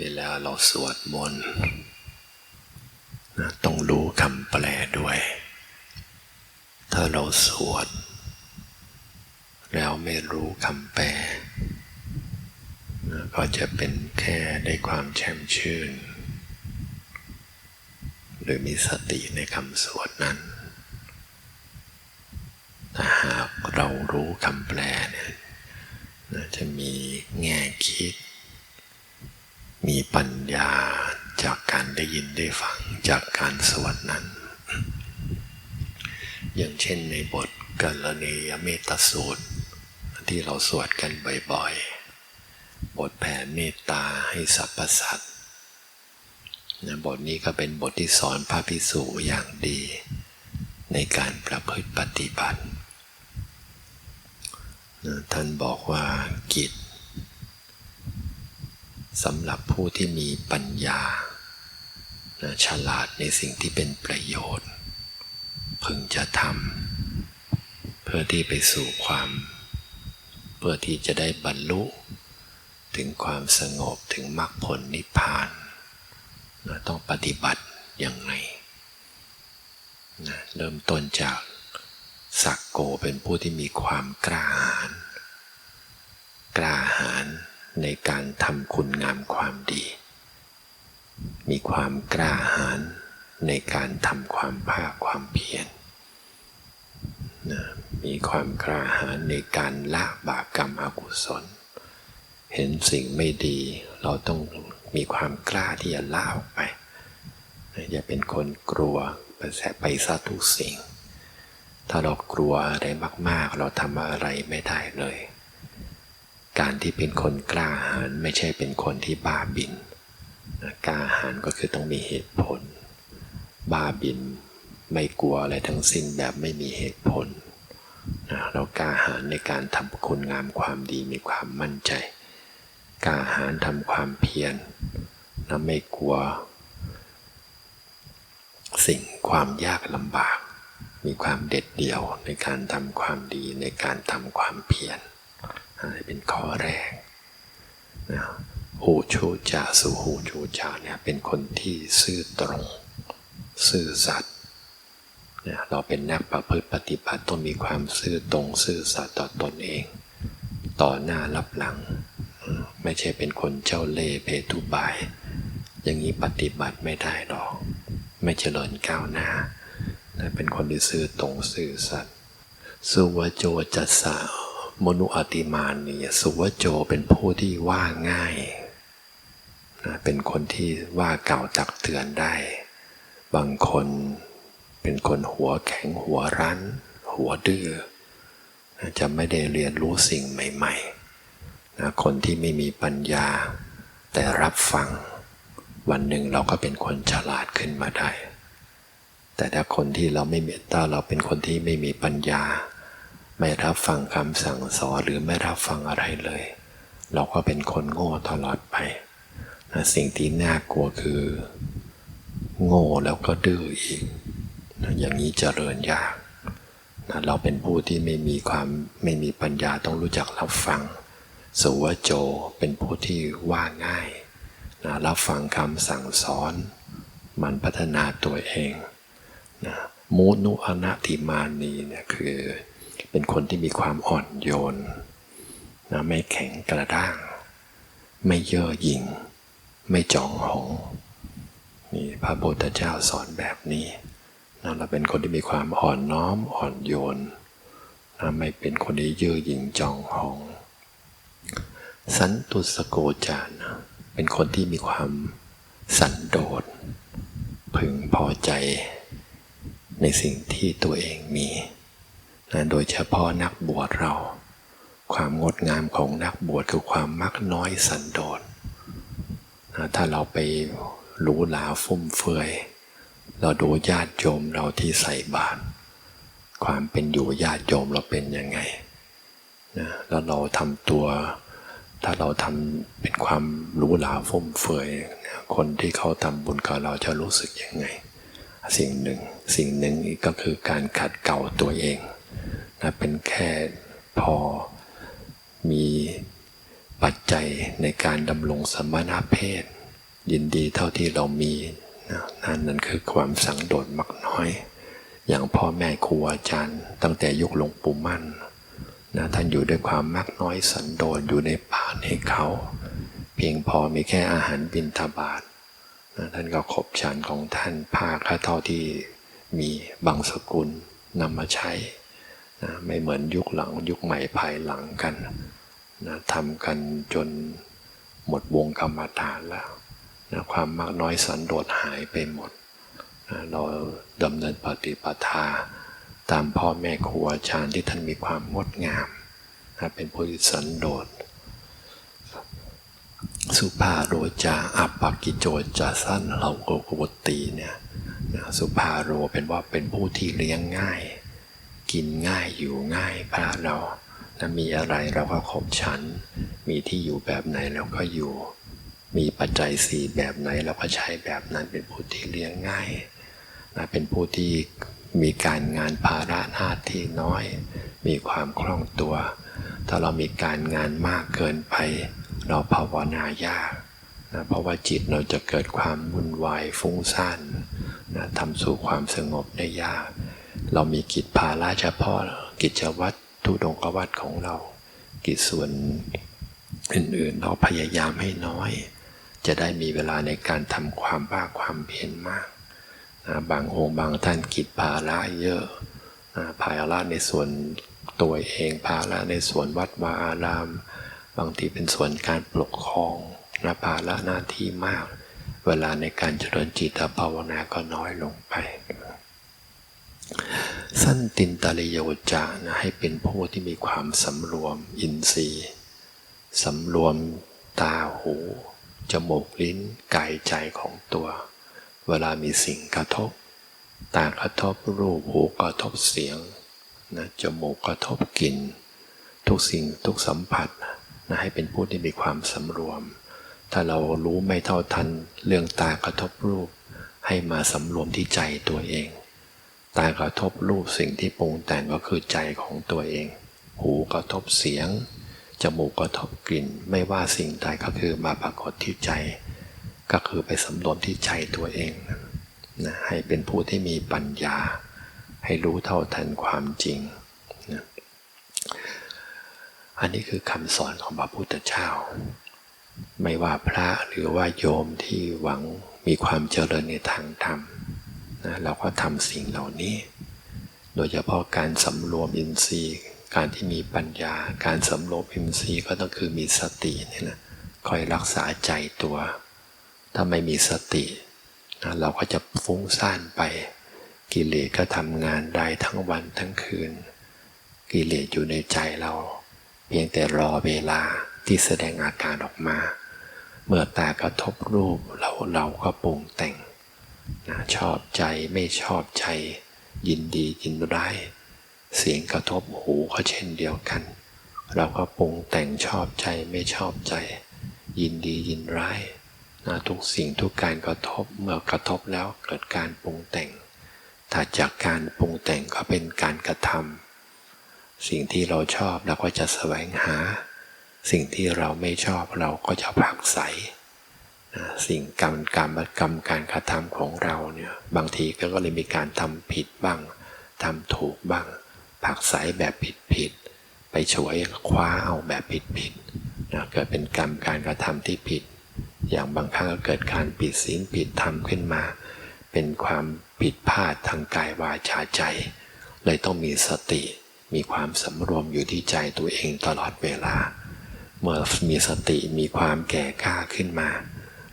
เวลาเราสวดมนต์นะต้องรู้คำแปลด้วย ถ้าเราสวด แล้วไม่รู้คำแปลนะก็จะเป็นแค่ได้ความแช่มชื่น หรือมีสติในคำสวดนั้น ถ้าหากเรารู้คำแปลเนี่ยนะจะมีแง่คิด มีปัญญาจากการได้ยินได้ฟังจากการสวดนั้น อย่างเช่นในบทกัลเนยเมตสูตร ที่เราสวดกันบ่อยๆ บทแผ่เมตตาให้สรรพสัตว์นะบทนี้ก็เป็นบทที่สอนพระภิกษุอย่างดี ในการประพฤติปฏิบัตินะท่านบอกว่ากิจ สำหรับผู้ที่มีปัญญานะฉลาดในสิ่งที่เป็นประโยชน์ พึงจะทำเพื่อที่ไปสู่ความ เพื่อที่จะได้บรรลุ ถึงความสงบถึงมรรคผลนิพพานนะต้องปฏิบัติอย่างไรนะเริ่มต้นจากสักโกเป็นผู้ที่มีความกล้าหาญกล้าหาญ ในการทำคุณงามความดี มีความกล้าหาญในการทำความภาคความเพียรมีความกล้าหาญในการละบาปกรรมอกุศล เห็นสิ่งไม่ดี เราต้องมีความกล้าที่จะละออกไปอย่าเป็นคนกลัวไปแสไปซะทุกสิ่ง ถ้าเรากลัวอะไรมาก ๆ เราทำอะไรไม่ได้เลย การที่เป็นคนกล้าหาญไม่ใช่เป็นคนที่บ้าบินกล้าหาญก็คือต้องมีเหตุผล บ้าบินไม่กลัวอะไรทั้งสิ้นแบบไม่มีเหตุผลนะเรากล้าหาญในการทำคุณงามความดีมีความมั่นใจกล้าหาญทำความเพียรนะไม่กลัว สิ่งความยากลำบาก มีความเด็ดเดี่ยวในการทำความดีในการทำความเพียร อันนี้เป็นข้อแรกนะหูชูจาสุหูชูจาเนี่ยเป็นคนที่ซื่อตรง ซื่อสัตย์เนี่ยเราเป็นนักประพฤติปฏิบัติต้องมีความซื่อตรง ซื่อสัตย์ต่อตนเอง ต่อหน้ารับหลัง ไม่ใช่เป็นคนเจ้าเล่ห์เพทุบาย อย่างนี้ปฏิบัติไม่ได้หรอก ไม่เจริญก้าวหน้าเป็นคนที่ซื่อตรงซื่อสัตย์สุวโจจัสสะ มนุอติมานนี่สุวโจเป็นผู้ที่ว่าง่ายนะเป็นคนที่ว่าเก่าตักเตือนได้ บางคนเป็นคนหัวแข็งหัวรั้น หัวดื้อนะจะไม่ได้เรียนรู้สิ่งใหม่ๆนะคนที่ไม่มีปัญญา แต่รับฟัง วันหนึ่งเราก็เป็นคนฉลาดขึ้นมาได้ แต่ถ้าคนที่เราไม่มีถ้าเราเป็นคนที่ไม่มีปัญญา ไม่รับฟังคำสั่งสอนหรือไม่รับฟังอะไรเลย เราก็เป็นคนโง่ตลอดไปนะสิ่งที่น่ากลัวคือ โง่แล้วก็ดื้ออีกนะอย่างนี้เจริญยากนะเราเป็นผู้ที่ไม่มีความไม่มีปัญญาต้องรู้จักรับฟังสุวโจเป็นผู้ที่ว่าง่ายนะรับฟังคำสั่งสอน มันพัฒนาตัวเองนะมูนุอนาติมานีเนี่ยคือ เป็นคนที่มีความอ่อนโยนนะไม่แข็งกระด้าง ไม่เย่อหยิ่ง ไม่จองหองนี่พระพุทธเจ้าสอนแบบนี้นะเราเป็นคนที่มีความอ่อนน้อมอ่อนโยนนะไม่เป็นคนที่เย่อหยิ่งจองหอง สันตุสโกจานะเป็นคนที่มีความสันโดษพึงพอใจในสิ่งที่ตัวเองมี นะโดยเฉพาะนักบวชเรา ความงดงามของนักบวชคือความมักน้อยสันโดษนะถ้าเราไปหรูหราฟุ่มเฟือย เราดูญาติโยมเราที่ใส่บาตรความเป็นอยู่ญาติโยมเราเป็นยังไงนะแล้วเราทำตัว ถ้าเราทำเป็นความหรูหราฟุ่มเฟือยคนที่เขาทำบุญกับเราจะรู้สึกยังไง สิ่งหนึ่ง สิ่งหนึ่งอีกก็คือการขัดเกลาตัวเอง นะเป็นแค่พอมีปัจจัยในการดำรงสมณเพศ ยินดีเท่าที่เรามีนะนั่นนั่นคือความสังโดษมักน้อย อย่างพ่อแม่ครูอาจารย์ ตั้งแต่ยุคหลวงปู่มั่นนะท่านอยู่ด้วยความมักน้อยสันโดษอยู่ในป่าในเขา เพียงพอมีแค่อาหารบิณฑบาตนะท่านก็ขบฉันของท่านภาคเท่าที่มีบางสกุลนำมาใช้ นะไม่เหมือนยุคหลังยุคใหม่ภายหลังกันนะทำกันจนหมดวงกรรมฐานแล้วนะความมากน้อยสันโดษหายไปหมดนะเราดำเนินปฏิปทา ตามพ่อแม่ครูอาจารย์ที่ท่านมีความงดงามนะเป็นผู้ที่สันโดษสุภาโรจาอัปปกิโจจาสั้นเราโกกวตีเนี่ยนะสุภาโรเป็นว่าเป็นผู้ที่เลี้ยงง่าย กินง่ายอยู่ง่ายพระเรานะมีอะไรเราก็ขบฉัน มีที่อยู่แบบไหนเราก็อยู่ มีปัจจัยสี่แบบไหนเราก็ใช้แบบนั้นเป็นผู้ที่เลี้ยงง่ายนะเป็นผู้ที่มีการงานภาระหน้าที่น้อย มีความคล่องตัว ถ้าเรามีการงานมากเกินไป เราภาวนายากนะเพราะว่าจิตเราจะเกิดความวุ่นวายฟุ้งซ่านนะทำสู่ความสงบได้ยาก เรามีกิจภาระเฉพาะ กิจวัตรทุดงกวัตของเรา กิจส่วนอื่นๆ เราพยายามให้น้อย จะได้มีเวลาในการทำความบ้าความเพียรมากนะบางองค์บางท่านกิจภาระเยอะนะภาระในส่วนตัวเองภาระในส่วนวัดวาอาราม บางทีเป็นส่วนการปกครองนะภาระหน้าที่มาก เวลาในการเจริญจิตภาวนาก็น้อยลงไป สั้นตินตาลิโยจานะให้เป็นผู้ที่มีความสำรวมอินทรีย์สำรวมตาหู จมูกลิ้นกายใจของตัว เวลามีสิ่งกระทบ ตากระทบรูปหูกระทบเสียงนะจมูกกระทบกลิ่น ทุกสิ่งทุกสัมผัสนะให้เป็นผู้ที่มีความสำรวม ถ้าเรารู้ไม่เท่าทันเรื่องตากระทบรูป ให้มาสำรวมที่ใจตัวเอง ตากระทบรูปสิ่งที่ปรุงแต่งก็คือใจของตัวเอง หูกระทบเสียง จมูกกระทบกลิ่น ไม่ว่าสิ่งใดก็คือมาปรากฏที่ใจ ก็คือไปสำรวมที่ใจตัวเองนะให้เป็นผู้ที่มีปัญญา ให้รู้เท่าทันความจริงนะอันนี้คือคำสอนของพระพุทธเจ้า ไม่ว่าพระหรือว่าโยมที่หวังมีความเจริญในทางธรรม นะเราก็ทำสิ่งเหล่านี้ โดยเฉพาะการสำรวมอินทรีย์ การที่มีปัญญา การสำรวมอินทรีย์ก็ต้องคือมีสตินี่นะคอยรักษาใจตัว ถ้าไม่มีสตินะเราก็จะฟุ้งซ่านไป กิเลสก็ทำงานได้ทั้งวันทั้งคืน กิเลสอยู่ในใจเรา เพียงแต่รอเวลาที่แสดงอาการออกมา เมื่อตากระทบรูปเราเราก็ปรุงแต่ง ชอบใจไม่ชอบใจ ยินดียินร้าย เสียงกระทบหูก็เช่นเดียวกัน เราก็ปรุงแต่งชอบใจไม่ชอบใจ ยินดียินร้ายนะทุกสิ่งทุกการกระทบเมื่อกระทบแล้วเกิดการปรุงแต่งถ้าจากการปรุงแต่งก็เป็นการกระทำสิ่งที่เราชอบเราก็จะแสวงหา สิ่งที่เราไม่ชอบเราก็จะผักไส สิ่งกรรมกรรมกรรมการกระทำของเราเนี่ยบางทีก็เลยมีการทำผิดบ้างทำถูกบ้าง ผักไสแบบผิดผิดไปฉวยคว้าเอาแบบผิดผิดนะเกิดเป็นกรรมการกระทำที่ผิด อย่างบางครั้งก็เกิดการผิดศีลผิดธรรมขึ้นมา เป็นความผิดพลาดทางกายวาจาใจ เลยต้องมีสติ มีความสำรวมอยู่ที่ใจตัวเองตลอดเวลา เมื่อมีสติมีความแก่กล้าขึ้นมา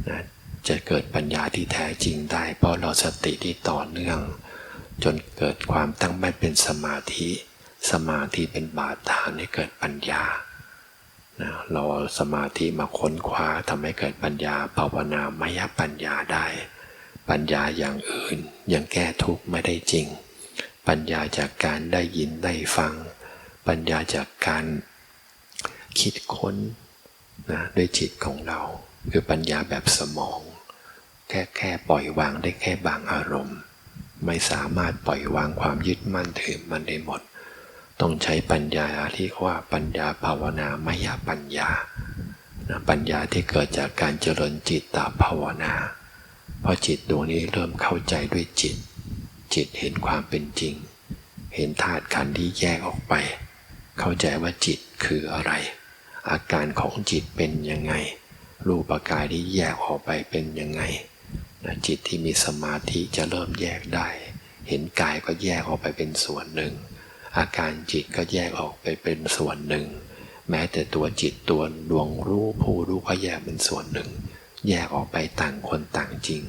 นะจะเกิดปัญญาที่แท้จริงได้ เพราะเราสติที่ต่อเนื่อง จนเกิดความตั้งมั่นเป็นสมาธิ สมาธิเป็นบาดฐานให้เกิดปัญญานะเราสมาธิมาค้นคว้าทำให้เกิดปัญญาภาวนามยปัญญาได้ ปัญญาอย่างอื่นยังแก้ทุกข์ไม่ได้จริง ปัญญาจากการได้ยินได้ฟัง ปัญญาจากการคิดค้นนะด้วยจิตของเรา คือปัญญาแบบสมอง แค่แค่ปล่อยวางได้แค่บางอารมณ์ ไม่สามารถปล่อยวางความยึดมั่นถือมันได้หมด ต้องใช้ปัญญาที่เรียกว่าปัญญาภาวนามยปัญญานะปัญญาที่เกิดจากการเจริญจิตตภาวนาเพราะจิตดวงนี้เริ่มเข้าใจด้วยจิต จิตเห็นความเป็นจริง เห็นธาตุขันธ์ที่แยกออกไป เข้าใจว่าจิตคืออะไร อาการของจิตเป็นยังไง รูปกายที่แยกออกไปเป็นยังไงจิตที่มีสมาธิจะเริ่มแยกได้ เห็นกายก็แยกออกไปเป็นส่วนหนึ่ง อาการจิตก็แยกออกไปเป็นส่วนหนึ่ง แม้แต่ตัวจิตตัวดวงรู้ผู้รู้ก็แยกเป็นส่วนหนึ่ง แยกออกไปต่างคนต่างจริง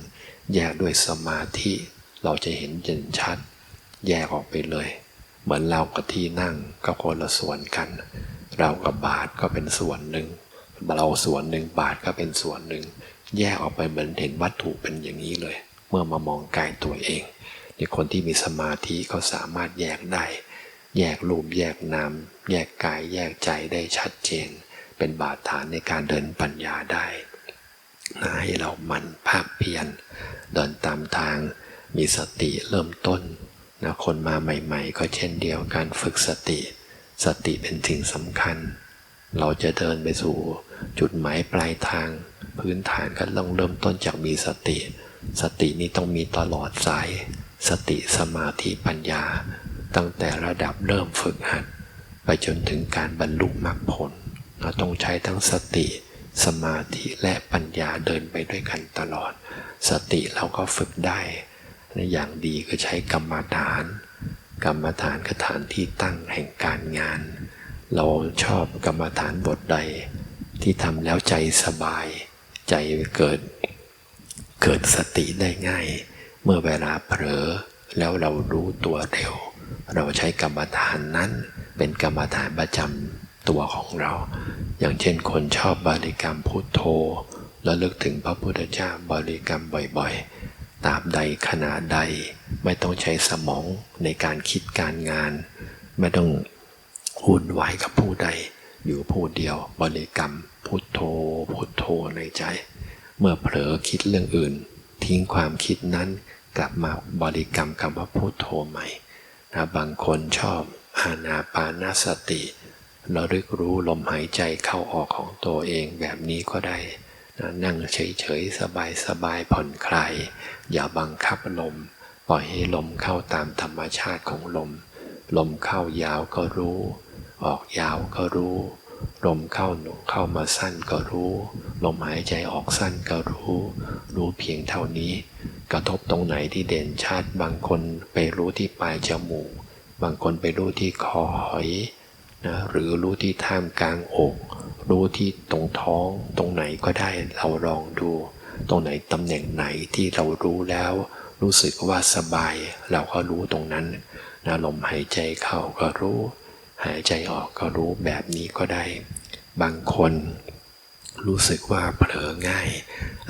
แยกด้วยสมาธิเราจะเห็นเด่นชัด แยกออกไปเลย เหมือนเรากับที่นั่งก็คนละส่วนกัน เรากับบาทก็เป็นส่วนหนึ่ง เราส่วนหนึ่งบาทก็เป็นส่วนหนึ่ง แยกออกไปเหมือนเห็นวัตถุเป็นอย่างนี้เลย เมื่อมามองกายตัวเองในคนที่มีสมาธิเขาสามารถแยกได้ แยกรูปแยกนามแยกกายแยกใจได้ชัดเจน เป็นบาดฐานในการเดินปัญญาได้นะให้เรามันภาคเพียรเดินตามทาง มีสติเริ่มต้นนะคนมาใหม่ ๆ ก็เช่นเดียวกันฝึกสติ สติเป็นสิ่งสำคัญ เราจะเดินไปสู่จุดหมายปลายทาง พื้นฐานก็ต้องเริ่มต้นจากมีสติ สตินี้ต้องมีตลอดสาย สติสมาธิปัญญา ตั้งแต่ระดับเริ่มฝึกหัด ไปจนถึงการบรรลุมรรคผล เราต้องใช้ทั้งสติ สมาธิและปัญญาเดินไปด้วยกันตลอด สติเราก็ฝึกได้และอย่างดีก็ใช้กรรมฐาน กรรมฐานคือฐานที่ตั้งแห่งการงาน เราชอบกรรมฐานบทใด ที่ทำแล้วใจสบาย ใจเกิด เกิดสติได้ง่าย เมื่อเวลาเผลอแล้วเรารู้ตัวเร็ว เราใช้กรรมฐานนั้น เป็นกรรมฐานประจำตัวของเรา อย่างเช่นคนชอบบริกรรมพุทโธ แล้วลึกถึงพระพุทธเจ้าบริกรรมบ่อยๆ ตาบใดขณะใด ไม่ต้องใช้สมองในการคิดการงาน ไม่ต้อง วุ่นวายกับผู้ใด อยู่ผู้เดียว บริกรรม พุทโธ พุทโธในใจ เมื่อเผลอคิดเรื่องอื่น ทิ้งความคิดนั้นกลับมาบริกรรมคำว่าพุทโธใหม่นะบางคนชอบอานาปานาสติระลึกรู้ลมหายใจเข้าออกของตัวเองแบบนี้ก็ได้นะนั่งเฉยๆ สบายๆ ผ่อนคลาย อย่าบังคับลม ปล่อยให้ลมเข้าตามธรรมชาติของลม ลมเข้ายาวก็รู้ ออกยาวก็รู้ ลมเข้าหนุเข้ามาสั้นก็รู้ ลมหายใจออกสั้นก็รู้ รู้เพียงเท่านี้ กระทบตรงไหนที่เด่นชัดบางคนไปรู้ที่ปลายจมูก บางคนไปรู้ที่คอหอยนะหรือรู้ที่ท่ามกลางอก รู้ที่ตรงท้อง ตรงไหนก็ได้เราลองดู ตรงไหนตำแหน่งไหนที่เรารู้แล้ว รู้สึกว่าสบาย เราก็รู้ตรงนั้นนะลมหายใจเข้าก็รู้ หายใจออกก็รู้แบบนี้ก็ได้ บางคนรู้สึกว่าเผลอง่าย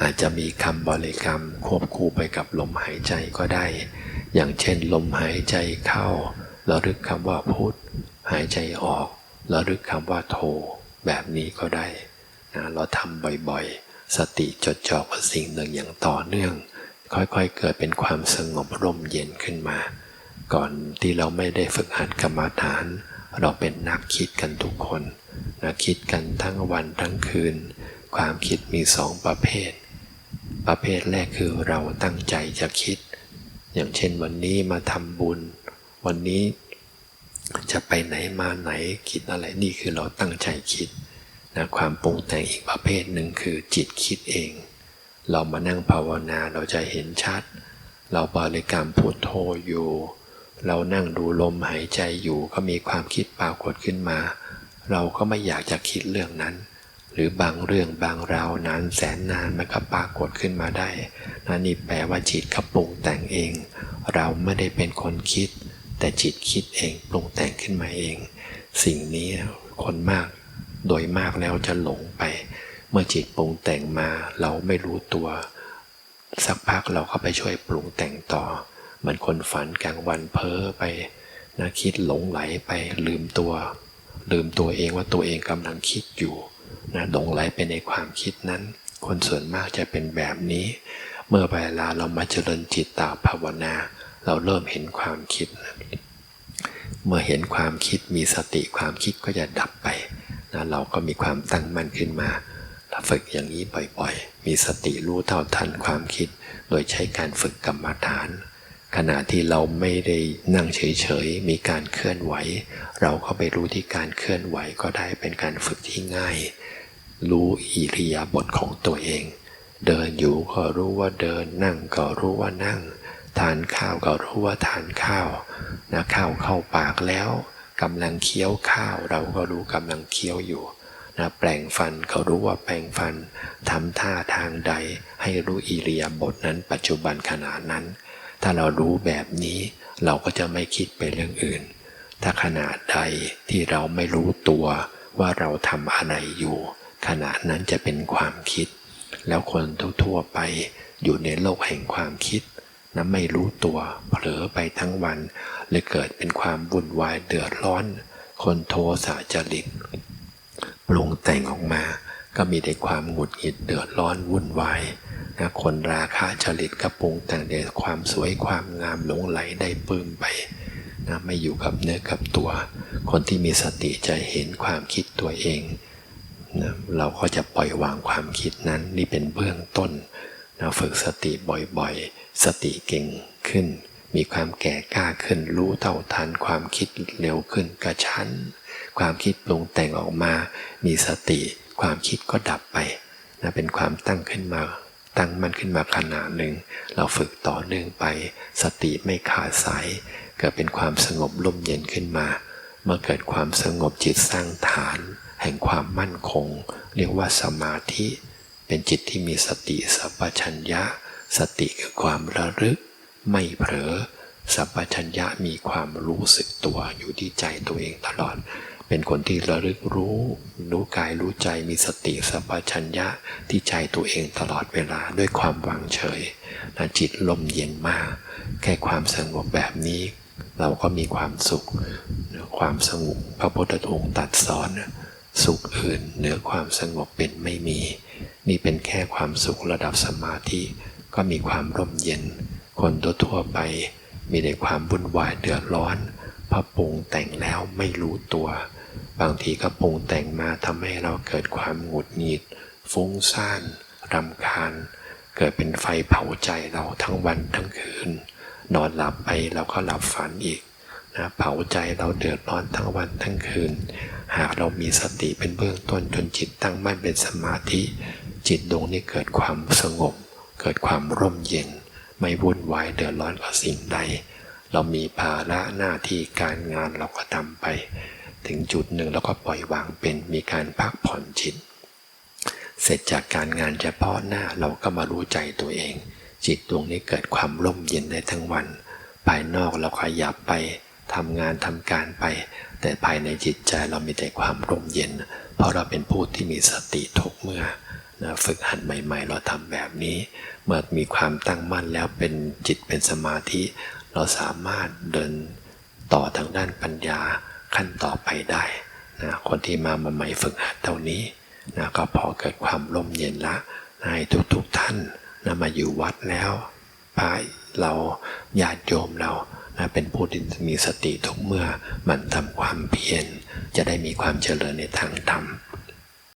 อาจจะมีคำบริกรรมควบคู่ไปกับลมหายใจก็ได้ อย่างเช่น ลมหายใจเข้าระลึกคำว่าพุทธหายใจออกระลึกคำว่าโท แบบนี้ก็ได้นะเราทำบ่อยๆ สติจดจ่อกับสิ่งหนึ่งอย่างต่อเนื่อง ค่อยๆ เกิดเป็นความสงบร่มเย็นขึ้นมา ก่อนที่เราไม่ได้ฝึกหัดกรรมฐาน เราเป็นนักคิดกันทุกคนนะคิดกันทั้งวันทั้งคืน ความคิดมีสองประเภท ประเภทแรกคือเราตั้งใจจะคิด อย่างเช่นวันนี้มาทำบุญ วันนี้จะไปไหนมาไหนคิดอะไรนี่คือเราตั้งใจคิดนะความปรุงแต่งอีกประเภทหนึ่งคือจิตคิดเอง เรามานั่งภาวนาเราจะเห็นชัด เราบริกรรมพุทโธอยู่ เรานั่งดูลมหายใจอยู่ก็มีความคิดปรากฏขึ้นมา เราก็ไม่อยากจะคิดเรื่องนั้น หรือบางเรื่องบางราวนานแสนนานมันก็ปรากฏขึ้นมาได้นั่นนี่แปลว่าจิตเขาปรุงแต่งเอง เราไม่ได้เป็นคนคิด แต่จิตคิดเองปรุงแต่งขึ้นมาเอง สิ่งนี้คนมาก โดยมากแล้วจะหลงไป เมื่อจิตปรุงแต่งมาเราไม่รู้ตัว สักพักเราก็ไปช่วยปรุงแต่งต่อ เหมือนคนฝันกลางวันเพ้อไปนะคิดหลงไหลไปลืมตัว ลืมตัวเองว่าตัวเองกำลังคิดอยู่นะหลงไหลไปในความคิดนั้น คนส่วนมากจะเป็นแบบนี้ เมื่อเวลาเรามาเจริญจิตตาภาวนา เราเริ่มเห็นความคิด เมื่อเห็นความคิดมีสติความคิดก็จะดับไปนะเราก็มีความตั้งมั่นขึ้นมาถ้าฝึกอย่างนี้บ่อยๆ มีสติรู้เท่าทันความคิด โดยใช้การฝึกกรรมฐาน ขณะที่เราไม่ได้นั่งเฉยๆ มีการเคลื่อนไหว เราก็ไปรู้ที่การเคลื่อนไหวก็ได้เป็นการฝึกที่ง่าย รู้อิริยาบถของตัวเอง เดินอยู่ก็รู้ว่าเดิน นั่งก็รู้ว่านั่ง ทานข้าวก็รู้ว่าทานข้าวนะข้าวเข้าปากแล้วกำลังเคี้ยวข้าว เราก็รู้กำลังเคี้ยวอยู่นะแปลงฟันก็รู้ว่าแปลงฟันทำท่าทางใด ให้รู้อิริยาบถนั้น ปัจจุบันขณะนั้น ถ้าเรารู้แบบนี้ เราก็จะไม่คิดไปเรื่องอื่น ถ้าขณะใดที่เราไม่รู้ตัวว่าเราทำอะไรอยู่ ขณะนั้นจะเป็นความคิด แล้วคนทั่วๆไปอยู่ในโลกแห่งความคิดนะไม่รู้ตัวเผลอไปทั้งวันเลยเกิดเป็นความวุ่นวายเดือดร้อน คนโทสะจริตปรุงแต่งออกมา ก็มีแต่ความหงุดหงิดเดือดร้อนวุ่นวาย นะคนราคะจริตก็ปรุงแต่งแต่ความสวยความงามหลงไหลได้ปลื้มไปนะไม่อยู่กับเนื้อกับตัว คนที่มีสติจะเห็นความคิดตัวเองนะเราก็จะปล่อยวางความคิดนั้นนี่เป็นเบื้องต้นนะฝึกสติบ่อยๆ สติเก่งขึ้น มีความแก่กล้าขึ้น รู้เท่าทันความคิดเร็วขึ้นกระชั้น ความคิดปรุงแต่งออกมา มีสติ ความคิดก็ดับไปนะเป็นความตั้งขึ้นมา ตั้งมันขึ้นมาขนาดหนึ่ง เราฝึกต่อเนื่องไป สติไม่ขาดสาย เกิดเป็นความสงบร่มเย็นขึ้นมา เมื่อเกิดความสงบจิตสร้างฐาน แห่งความมั่นคง เรียกว่าสมาธิ เป็นจิตที่มีสติสัพพัญญะ สติคือความระลึก ไม่เผลอสัพพัญญะมีความรู้สึกตัวอยู่ที่ใจตัวเองตลอด เป็นคนที่ระลึกรู้ รู้กายรู้ใจมีสติสัพพัญญะที่ใจตัวเองตลอดเวลาด้วยความวางเฉยนะจิตลมเย็นมาก แค่ความสงบแบบนี้ เราก็มีความสุข ความสงบพระพุทธองค์ตัดสอนสุขอื่นเหนือความสงบเป็นไม่มี นี่เป็นแค่ความสุขระดับสมาธิก็มีความร่มเย็น คนทั่วไปมีแต่ความวุ่นวายเดือดร้อนพอปรุงแต่งแล้วไม่รู้ตัว บางทีก็ปรุงแต่งมาทำให้เราเกิดความหงุดหงิด ฟุ้งซ่านรำคาญ เกิดเป็นไฟเผาใจเราทั้งวันทั้งคืน นอนหลับไปเราก็หลับฝันอีกนะเผาใจเราเดือดร้อนทั้งวันทั้งคืน หากเรามีสติเป็นเบื้องต้นจนจิตตั้งมั่นเป็นสมาธิ จิตดวงนี้เกิดความสงบ เกิดความร่มเย็น ไม่วุ่นวายเดือดร้อนกับสิ่งใด เรามีภาระหน้าที่การงานเราก็ทำไป ถึงจุดหนึ่งเราก็ปล่อยวางเป็นมีการพักผ่อนจิต เสร็จจากการงานเฉพาะหน้าเราก็มารู้ใจตัวเอง จิตดวงนี้เกิดความร่มเย็นได้ทั้งวัน ภายนอกเราขยับไปทำงานทำการไป แต่ภายในจิตใจเรามีแต่ความร่มเย็น เพราะเราเป็นผู้ที่มีสติทุกเมื่อนะฝึกหัดใหม่ๆ เราทำแบบนี้ เมื่อมีความตั้งมั่นแล้วเป็นจิตเป็นสมาธิ เราสามารถเดินต่อทางด้านปัญญา ขั้นต่อไปได้นะคนที่มามาใหม่ฝึกหัดเท่านี้นะก็พอเกิดความร่มเย็นละนะให้ทุกๆทท่านนะมาอยู่วัดแล้วพายเราญาติโยมเรานะเป็นผู้ที่มีสติทุกเมื่อมันทำความเพียรจะได้มีความเจริญในทางธรรม